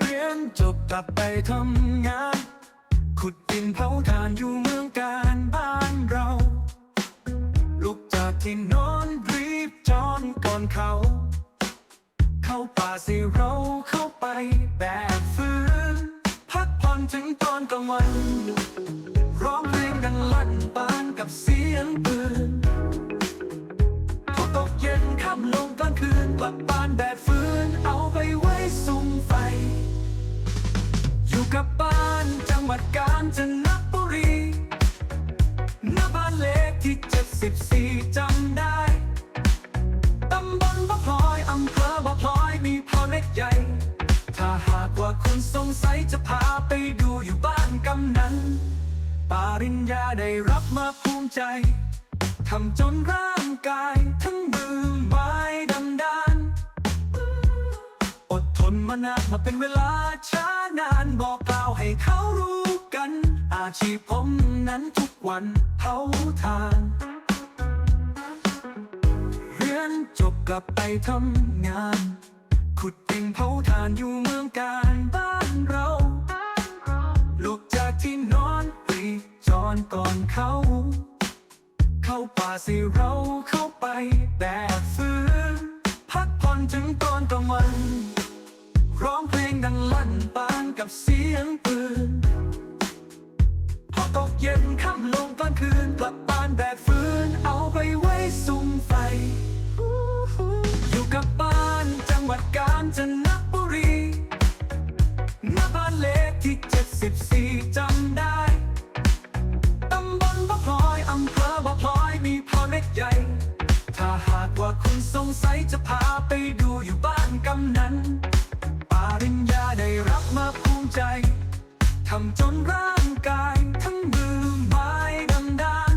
เรียนจบกลับไปทำงาน ขุดดินเผาถ่านอยู่เมืองการบ้านเรา ลุกจากที่นอนรีบจอนก่อนเขา เข้าป่าสิเราเข้าไปแบกฟืนพักผ่อนถึงตอนกลางวัน กับเสียงปืนพอตกเย็นค่ำลงกลางคืนกลับบ้านแบกฟืนเอาไปไว้สุมไฟ อยู่กับบ้านจังหวัดกาญจนบุรีหน้าบ้านเล็กที่เจ็ดสิบสี่จำได้ ปาริญญาได้รับมาภูมิใจ ทำจนร่างกายทั้งมือไม้ดำดาน อดทนมานานมาเป็นเวลาช้านานบอกกล่าวให้เขารู้กัน อาชีพผมนั้นทุกวันเผาทานเรียนจบกลับไปทำงาน ขุดดินเผาถ่านอยู่เมืองการบ้านเรา เขา เข้าป่าสิเราเข้าไปแบกฟืนพักผ่อนถึงตอนกลางวัน ร้องเพลงดังลั่นปานกับเสียงปืน พอตกเย็นค่ำลงกลางคืนกลับบ้านแบกฟืนเอาไปไว้สุมไฟ อยู่กับบ้านจังหวัดกาญจนบุรี งสัยจะพาไปดูอยู่บ้านกำนันปาริญญาได้รับมาภูมิใจ ทำจนร่างกายทั้งมือไม้ดำดาน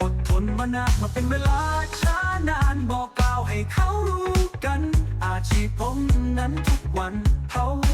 อดทนมานานมาเป็นเวลาช้านานบอกกล่าวให้เขารู้กัน อาชีพผมนั้นทุกวันเผา